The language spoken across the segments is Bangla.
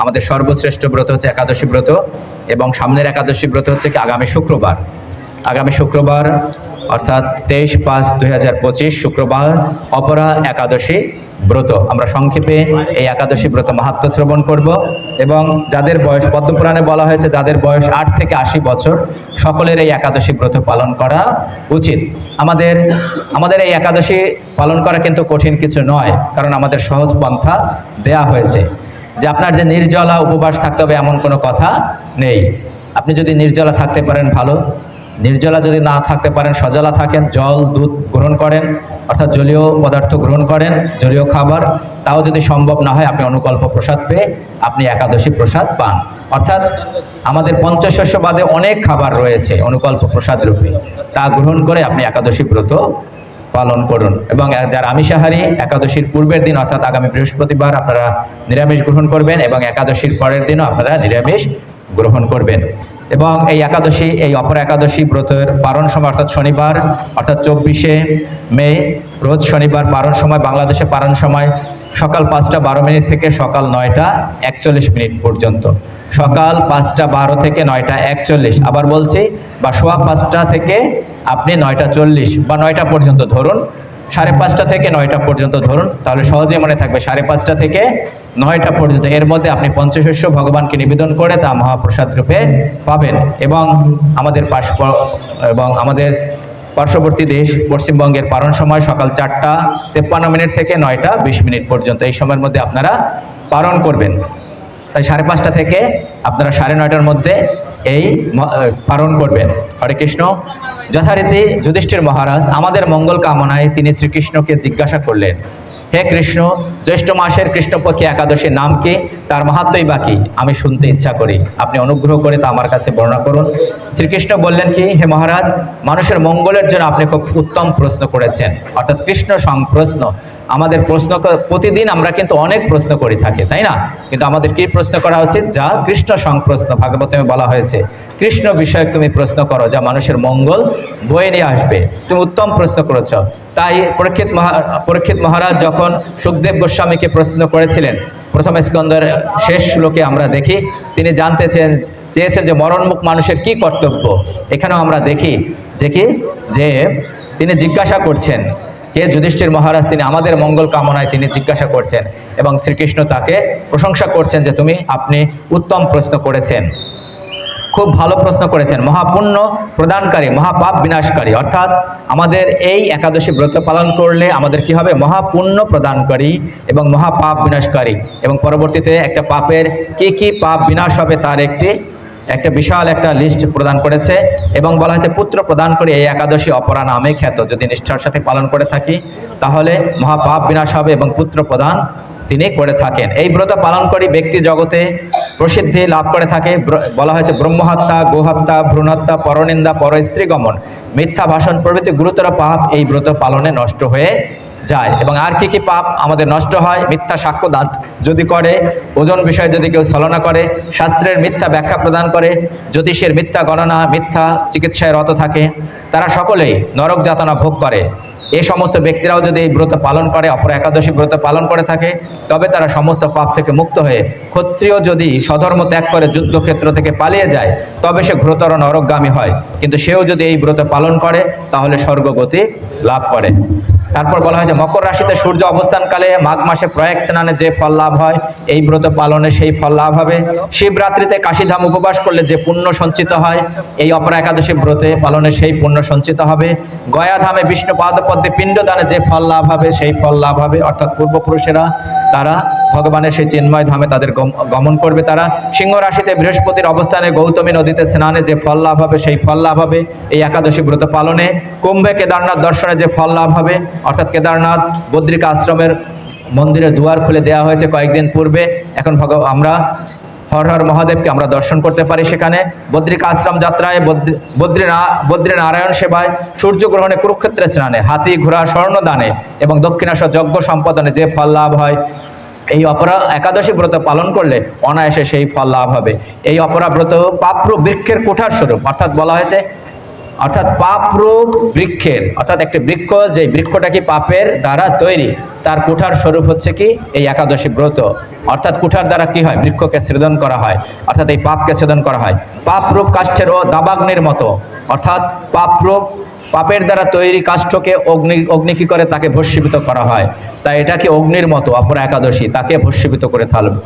আমাদের সর্বশ্রেষ্ঠ ব্রত হচ্ছে একাদশী ব্রত এবং সামনের একাদশী ব্রত হচ্ছে কি আগামী শুক্রবার। আগামী শুক্রবার অর্থাৎ তেইশ পাঁচ দুই শুক্রবার অপরা একাদশী ব্রত। আমরা সংক্ষেপে এই একাদশী ব্রত মাহাত্ম শ্রবণ করব এবং যাদের বয়স পদ্মপুরাণে বলা হয়েছে, যাদের বয়স আট থেকে আশি বছর, সকলের এই একাদশী ব্রত পালন করা উচিত। আমাদের আমাদের এই একাদশী পালন করা কিন্তু কঠিন কিছু নয়, কারণ আমাদের সহজ পন্থা দেয়া হয়েছে। যে আপনার যে নির্জলা উপবাস থাকতে হবে এমন কোনো কথা নেই। আপনি যদি নির্জলা থাকতে পারেন, ভালো। নির্জলা যদি না থাকতে পারেন, সজলা থাকেন, জল, দুধ গ্রহণ করেন, অর্থাৎ জলীয় পদার্থ গ্রহণ করেন, জলীয় খাবার, তাও যদি সম্ভব না হয়, আপনি অনুকল্প প্রসাদ পেয়ে আপনি একাদশী প্রসাদ পান। অর্থাৎ আমাদের পঞ্চশস্য বাদে অনেক খাবার রয়েছে অনুকল্প প্রসাদ রূপে। তা গ্রহণ করে আপনি একাদশী ব্রত পালন করুন। এবং যারা আমিষাহারী, একাদশীর পূর্বের দিন, অর্থাৎ আগামী বৃহস্পতিবার আপনারা নিরামিষ গ্রহণ করবেন এবং একাদশীর পরের দিনও আপনারা নিরামিষ গ্রহণ করবেন। এবং এই একাদশী, এই অপর একাদশী ব্রতের পারণ সময়, অর্থাৎ শনিবার, অর্থাৎ চব্বিশে মে, রোজ শনিবার পারণ সময়, বাংলাদেশে পারণ সময় সকাল পাঁচটা বারো মিনিট থেকে সকাল নয়টা একচল্লিশ মিনিট পর্যন্ত। সকাল পাঁচটা বারো থেকে নয়টা একচল্লিশ। আবার বলছি, বা সোয়া পাঁচটা থেকে আপনি নয়টা চল্লিশ বা নয়টা পর্যন্ত ধরুন, সাড়ে পাঁচটা থেকে নয়টা পর্যন্ত ধরুন, তাহলে সহজেই মনে থাকবে সাড়ে পাঁচটা থেকে নয়টা পর্যন্ত। এর মধ্যে আপনি পঞ্চশস্য ভগবানকে নিবেদন করে তা মহাপ্রসাদ রূপে পাবেন। এবং আমাদের পাশ এবং আমাদের পার্শ্ববর্তী দেশ পশ্চিমবঙ্গের পারণ সময় সকাল চারটা তেপ্পান্ন মিনিট থেকে নয়টা বিশ মিনিট পর্যন্ত। এই সময়ের মধ্যে আপনারা পালন করবেন। তাই সাড়ে পাঁচটা থেকে আপনারা সাড়ে নয়টার মধ্যে এই পালন করবেন। হরে কৃষ্ণ। যথারীতি যুধিষ্ঠির মহারাজ, আমাদের মঙ্গল কামনায় তিনি শ্রীকৃষ্ণকে জিজ্ঞাসা করলেন, হে কৃষ্ণ, জ্যৈষ্ঠ মাসের কৃষ্ণপক্ষী একাদশীর নাম কি? তার মাহাত্মই বাকি আমি শুনতে ইচ্ছা করি। আপনি অনুগ্রহ করে তা আমার কাছে বর্ণনা করুন। শ্রীকৃষ্ণ বললেন কি, হে মহারাজ, মানুষের মঙ্গলের জন্য আপনি খুব উত্তম প্রশ্ন করেছেন। অর্থাৎ কৃষ্ণ সং প্রশ্ন আমাদের প্রশ্ন প্রতিদিন আমরা কিন্তু অনেক প্রশ্ন করে থাকি, তাই না? কিন্তু আমাদের কি প্রশ্ন করা উচিত যা কৃষ্ণ সং প্রশ্ন ভাগবতে বলা হয়েছে। কৃষ্ণ বিষয়ক তুমি প্রশ্ন করো, যা মানুষের মঙ্গল বয়ে নিয়ে আসবে। তুমি উত্তম প্রশ্ন করেছ। তাই পরীক্ষিত মহা, পরীক্ষিত মহারাজ যখন সুখদেব গোস্বামীকে প্রশ্ন করেছিলেন, প্রথম স্কন্দের শেষ শ্লোকে আমরা দেখি, তিনি জানতে চেয়েছেন চেয়েছেন যে মরণমুখ মানুষের কি কর্তব্য? এখানেও আমরা দেখি যে কি? যে তিনি জিজ্ঞাসা করছেন কে যুধিষ্ঠির মহারাজ তিনি আমাদের মঙ্গল কামনায় তিনি জিজ্ঞাসা করছেন এবং শ্রীকৃষ্ণ তাকে প্রশংসা করছেন যে তুমি আপনি উত্তম প্রশ্ন করেছেন। খুব ভালো প্রশ্ন করেছেন। মহাপুণ্য প্রদানকারী, মহাপাপ বিনাশকারী। অর্থাৎ আমাদের এই একাদশী ব্রত পালন করলে আমাদের কি হবে? মহাপুণ্য প্রদানকারী এবং মহাপাপ বিনাশকারী। এবং পরবর্তীতে একটা পাপের কি কি পাপ বিনাশ হবে তার একটি একটা বিশাল একটা লিস্ট প্রদান করেছে এবং বলা হয়েছে, পুত্র প্রদান করে এই একাদশী অপরা নামে খ্যাত। যদি নিষ্ঠার সাথে পালন করে থাকি, তাহলে মহাপাপ বিনাশ হবে এবং পুত্র প্রদান তিনি করে থাকেন। এই ব্রত পালন করি ব্যক্তি জগতে প্রসিদ্ধি লাভ করে থাকে। বলা হয়েছে, ব্রহ্মহত্যা, গোহত্যা, ভ্রূণহত্যা, পরনিন্দা পর স্ত্রীগমন মিথ্যা ভাষণ প্রভৃতি গুরুতর পাপ এই ব্রত পালনে নষ্ট হয়ে যায় এবং আর কি কি পাপ আমাদের নষ্ট হয়, মিথ্যা সাক্ষ্য দান যদি করে, ওজন বিষয়ে যদি কেউ ছলনা করে, শাস্ত্রের মিথ্যা ব্যাখ্যা প্রদান করে, জ্যোতিষের মিথ্যা গণনা, মিথ্যা চিকিৎসায় রত থাকে, তারা সকলেই নরক যাতনা ভোগ করে। এ সমস্ত ব্যক্তিরাও যদি এই ব্রত পালন করে, অপর একাদশী ব্রত পালন করে থাকে, তবে তারা সমস্ত পাপ থেকে মুক্ত হয়ে, ক্ষত্রিয় যদি স্বধর্ম ত্যাগ করে যুদ্ধক্ষেত্র থেকে পালিয়ে যায়, তবে সে ঘোরতর নরকগামী হয়। কিন্তু সেও যদি এই ব্রত পালন করে, তাহলে স্বর্গগতি লাভ করে। তারপর বলা হয় যে মকর রাশিতে সূর্য অবস্থানকালে মাঘ মাসে প্রয়াগ স্নানে যে ফল লাভ হয়, এই ব্রত পালনে সেই ফল লাভ হবে। শিবরাত্রিতে কাশীধাম উপবাস করলে যে পুণ্য সঞ্চিত হয়, এই অপরা একাদশী ব্রতে পালনে সেই পুণ্য সঞ্চিত হবে। গয়াধামে বিষ্ণু পাদপদ্মে পিণ্ডদানে যে ফল লাভ হবে, সেই ফল লাভ হবে। অর্থাৎ পূর্বপুরুষেরা, তারা ভগবানের সেই চিন্ময় ধামে তাদের গমন করবে তারা। সিংহ রাশিতে বৃহস্পতির অবস্থানে গৌতমী নদীতে স্নানে যে ফল লাভ হবে, সেই ফল লাভ হবে এই একাদশী ব্রত পালনে। কুম্ভে কেদারনাথ দর্শনে যে ফল লাভ হবে, অর্থাৎ কেদারনাথ বদ্রিকা আশ্রমের মন্দিরের দুয়ার খুলে দেওয়া হয়েছে কয়েকদিন পূর্বে। এখন ভগ, আমরা হর হর মহাদেবকে আমরা দর্শন করতে পারি সেখানে। বদ্রিকা আশ্রম যাত্রায় বদ্রি- নারায়ণ সেবায়, সূর্যগ্রহণে কুরুক্ষেত্রে স্নানে, হাতি, ঘোড়া, স্বর্ণদানে এবং দক্ষিণাস্বর যজ্ঞ সম্পাদনে যে ফল লাভ হয় এই অপরা একাদশী ব্রত পালন করলে অনায়াসে সেই ফল লাভ হবে। এই অপরা ব্রত পাপ্র বৃক্ষের কোঠার স্বরূপ, অর্থাৎ বলা হয়েছে অর্থাৎ পাপরূপ বৃক্ষের, অর্থাৎ একটি বৃক্ষ যে বৃক্ষটা কি পাপের দ্বারা তৈরি, তার কুঠার স্বরূপ হচ্ছে কি? এই একাদশী ব্রত। অর্থাৎ কুঠার দ্বারা কি হয়? বৃক্ষকে ছেদন করা হয়। অর্থাৎ এই পাপকে ছেদন করা হয়। পাপরূপ কাষ্ঠের ও দাবাগ্নির মতো। অর্থাৎ পাপরূপ পাপের দ্বারা তৈরি কাষ্ঠকে অগ্নি অগ্নি কি করে? তাকে ভস্মীভূত করা হয়। তাই এটাকে অগ্নির মতো, অপর একাদশী, তাকে ভস্মীভূত করে থালবে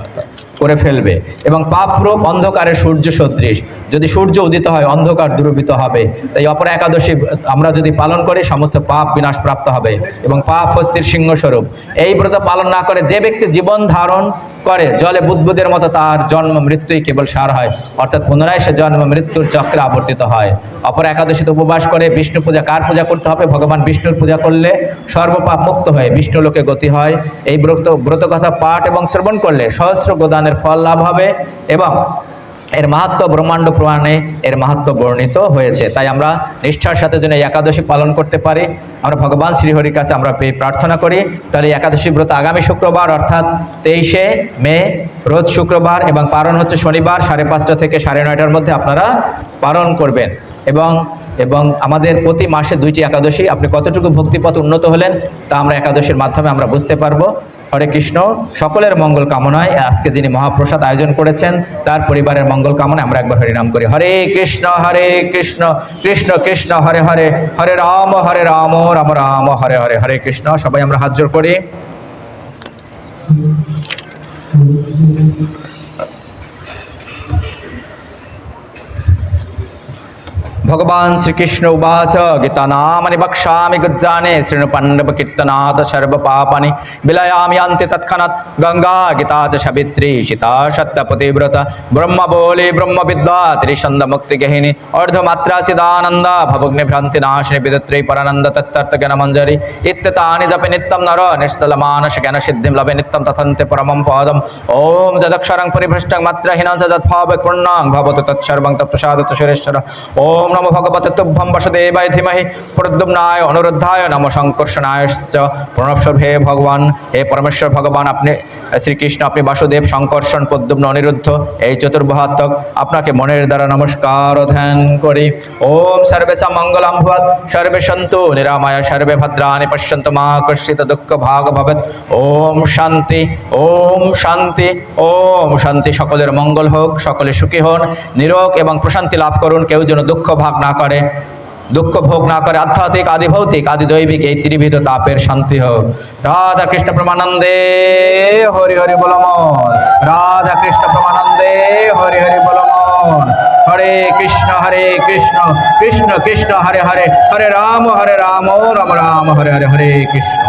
করে ফেলবে। এবং পাপরূপ অন্ধকারে সূর্য সদৃশ। যদি সূর্য উদিত হয়, অন্ধকার দূরীভূত হবে। তাই অপর একাদশী আমরা যদি পালন করি, সমস্ত পাপ বিনাশ প্রাপ্ত হবে এবং পাপ হস্তির সিংহস্বরূপ। এই ব্রত পালন না করে যে ব্যক্তি জীবন ধারণ করে, জলে বুদ্বুদের মতো তার জন্ম মৃত্যুই কেবল সার হয়। অর্থাৎ পুনরায় সে জন্ম মৃত্যুর চক্রে আবর্তিত হয়। অপর একাদশীতে উপবাস করে বিষ্ণু পূজা কার পূজা করতে হবে? ভগবান বিষ্ণুর পূজা করলে সর্বপাপ মুক্ত হয়ে বিষ্ণু লোকে গতি হয়। এই ব্রত ব্রত কথা পাঠ এবং শ্রবণ করলে সহস্র গোদানের ফল লাভ হবে এবং এর মাহাত্ম ব্রহ্মাণ্ড পুরাণে এর মাহাত্ম বর্ণিত হয়েছে। তাই আমরা নিষ্ঠার সাথে যেন একাদশী পালন করতে পারি। আমরা ভগবান শ্রীহরির কাছে আমরা প্রার্থনা করি। তাহলে একাদশী ব্রত আগামী শুক্রবার, অর্থাৎ তেইশে মে, রোজ শুক্রবার এবং পালন হচ্ছে শনিবার, সাড়ে পাঁচটা থেকে সাড়ে নয়টার মধ্যে আপনারা পালন করবেন। এবং এবং আমাদের প্রতি মাসে দুইটি একাদশী। আপনি কতটুকু ভক্তিপথ উন্নত হলেন তা আমরা একাদশীর মাধ্যমে আমরা বুঝতে পারব। হরে কৃষ্ণ, সকলের মঙ্গল কামনায় আজকে যিনি মহাপ্রসাদ আয়োজন করেছেন, তার পরিবারের মঙ্গল কামনায় আমরা একবার হরিনাম করি। হরে কৃষ্ণ হরে কৃষ্ণ কৃষ্ণ কৃষ্ণ, হরে হরে হরে রাম হরে রাম রাম রাম, হরে হরে হরে কৃষ্ণ। সবাই আমরা হাত জোর করি। ভগবান শ্রীকৃষ্ণ উবাচ গীতা নামানি বক্ষ্যামি গুজ্জানে শৃণু পাণ্ডব কীর্তনাথ সর্ব পাপানি বিলায়ামি আন্তে তৎক্ষণাৎ গঙ্গা, গীতা চ সাবিত্রী, সীতা সত্যপতিব্রত, ব্রহ্ম বলি, ব্রহ্ম বিদ্যা ত্রিসন্দ মুক্তি গহিনী অর্ধমাত্রা সিদানন্দ ভবগ্নি ভ্রান্তি নাশিনী, বিদত্রী পরানন্দ, তত্তর্থ জ্ঞান মঞ্জরি ইত্যতানি জপে নিত্যম নর নিশ্চল মানস জ্ঞান সিদ্ধিম লভে নমো ভগবতে তুভ্যম বসুদেবায় ধীমহি প্রদ্যুম্নায় অনুরুদ্ধায় নম প্রণব হে ভগবান হে পরমেশ্বর ভগবান আপনি শ্রীকৃষ্ণ আপনি বাসুদেব সংকর্ষণ পদ্যুম্ন অনিরুদ্ধ এই চতুর্বহাত্মক আপনাকে মনের দ্বারা নমস্কার, ধ্যান করি। ওম সর্বেশা মঙ্গলাম ভুয়াত সর্বে সন্তু নিরাময়, সর্বে ভদ্রাণি পশ্যন্ত মা কর্ষিত দুঃখ ভাগ ভবেত ওম শান্তি ওম শান্তি ওম শান্তি। সকলের মঙ্গল হোক, সকলে সুখী হন, নিরোগ এবং প্রশান্তি লাভ করুন। কেউ যেন দুঃখ ভাগ না করে, দুঃখ ভোগ না করে, আধ্যাত্মিক আদি ভৌতিক আদি দৈবিক এই ত্রিবিধ তাপের শান্তি হোক। রাধা কৃষ্ণ প্রমানন্দে হরি হরি বলমন। রাধা কৃষ্ণ প্রমানন্দে হরি হরি বলমন। হরে কৃষ্ণ হরে কৃষ্ণ কৃষ্ণ কৃষ্ণ, হরে হরে হরে রাম হরে রাম রাম রাম, হরে হরে হরে কৃষ্ণ।